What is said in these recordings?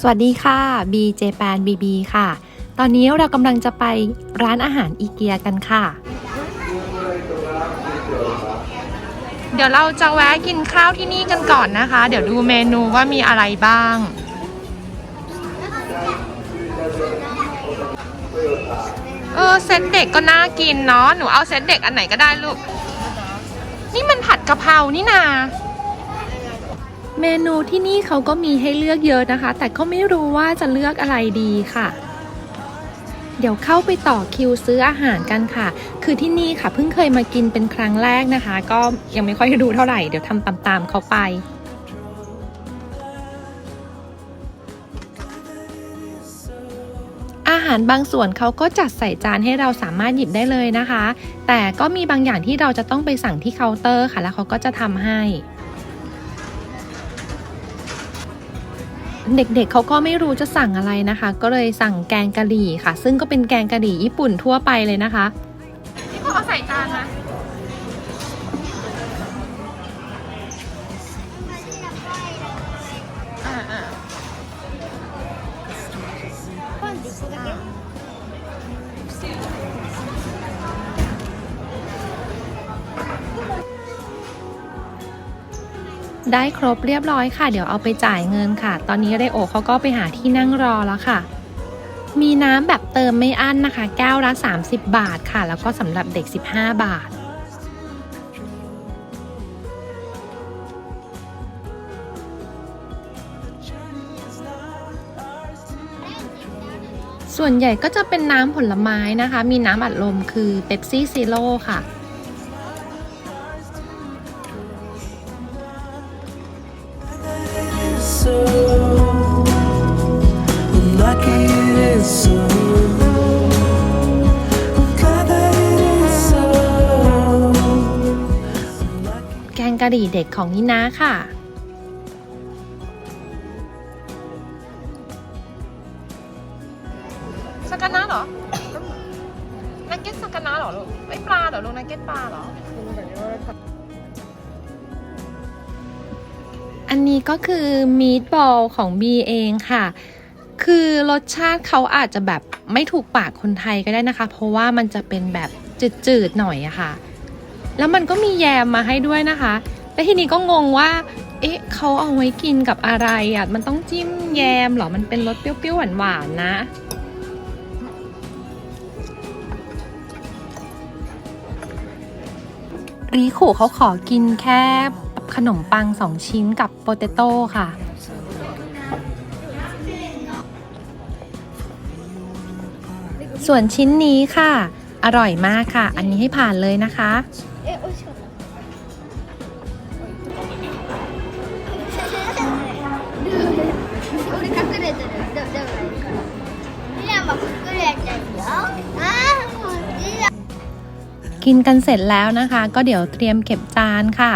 สวัสดีค่ะ B j p a n BB ค่ะ ตอนนี้เรากำลังจะไปร้านอาหารอีเกียกันค่ะ เดี๋ยวเราจะแวะกินข้าวที่นี่กันก่อนนะคะ เดี๋ยวดูเมนูว่ามีอะไรบ้าง เออเซตเด็กก็น่ากินเนาะ หนูเอาเซตเด็กอันไหนก็ได้ลูก นี่มันผัดกะเพรานี่นา เมนูที่นี่เขาก็มีให้เลือกเยอะนะคะ แต่ก็ไม่รู้ว่าจะเลือกอะไรดีค่ะ เดี๋ยวเข้าไปต่อคิวซื้ออาหารกันค่ะ คือที่นี่ค่ะเพิ่งเคยมากินเป็นครั้งแรกนะคะ ก็ยังไม่ค่อยรู้เท่าไหร่ เดี๋ยวทำตามๆเขาไปอาหารบางส่วนเขาก็จัดใส่จานให้เราสามารถหยิบได้เลยนะคะ แต่ก็มีบางอย่างที่เราจะต้องไปสั่งที่เคาน์เตอร์ค่ะ แล้วเขาก็จะทำให้ เด็กๆเขาก็ไม่รู้จะสั่งอะไรนะคะ ก็เลยสั่งแกงกะหรี่ค่ะ ซึ่งก็เป็นแกงกะหรี่ญี่ปุ่นทั่วไปเลยนะคะ นี่เขาเอาใส่จานนะ ได้ครบเรียบร้อยค่ะ เดี๋ยวเอาไปจ่ายเงินค่ะ ตอนนี้เรโอเขาก็ไปหาที่นั่งรอแล้วค่ะ มีน้ำแบบเติมไม่อั้นนะคะ แก้วละ 30 บาทค่ะ แล้วก็สำหรับเด็ก 15 บาทส่วนใหญ่ก็จะเป็นน้ำผลไม้นะคะ มีน้ำอัดลมคือเ e p ซี่ซีโร่ค่ะ กงกะหรี่เด็กของนินาค่ะ สกานะเหรอ นักเก็ตสกานะเหรอลูกไม่ปลาเหรอลูกนักเก็ตปลาเหรอ อันนี้ก็คือมีดบอลของบีเองค่ะ คือรสชาติเขาอาจจะแบบไม่ถูกปากคนไทยก็ได้นะคะ เพราะว่ามันจะเป็นแบบจืดๆหน่อยอะค่ะ แล้วมันก็มีแยมมาให้ด้วยนะคะ แต่ทีนี้ก็งงว่า เอ๊ะเขาเอาไว้กินกับอะไรอะมันต้องจิ้มแยมเหรอ มันเป็นรสเปรี้ยวๆหวานๆนะ รีขู่เขาขอกินแค่ขนมปังสองชิ้นกับโปเตโต้ค่ะส่วนชิ้นนี้ค่ะ อร่อยมากค่ะ อันนี้ให้ผ่านเลยนะคะกินกันเสร็จแล้วนะคะ ก็เดี๋ยวเตรียมเก็บจานค่ะ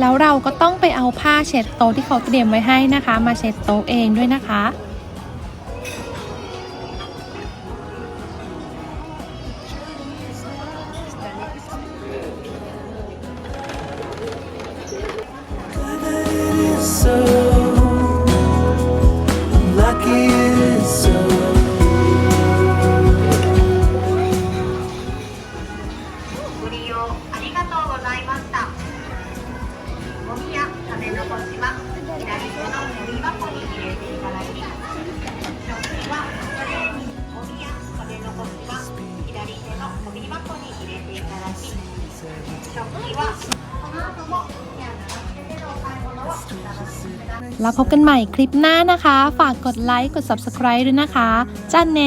แล้วเราก็ต้องไปเอาผ้าเช็ดโต๊ะที่เขาเตรียมไว้ให้นะคะ มาเช็ดโต๊ะเองด้วยนะคะ glad that it is so lucky it is so ご利用ありがとうございました。 ゴミや食べ残しは左手のゴミ箱に入れていただき、食器はトレーにゴミや食べ残しは左手のゴミ箱に入れていただき、食器はこの後も手や並べてのお買い物をお楽しみください。 แล้วพบกันใหม่คลิปหน้านะคะ ฝากกดไลค์ กด subscribe ด้วยนะคะจ้าเน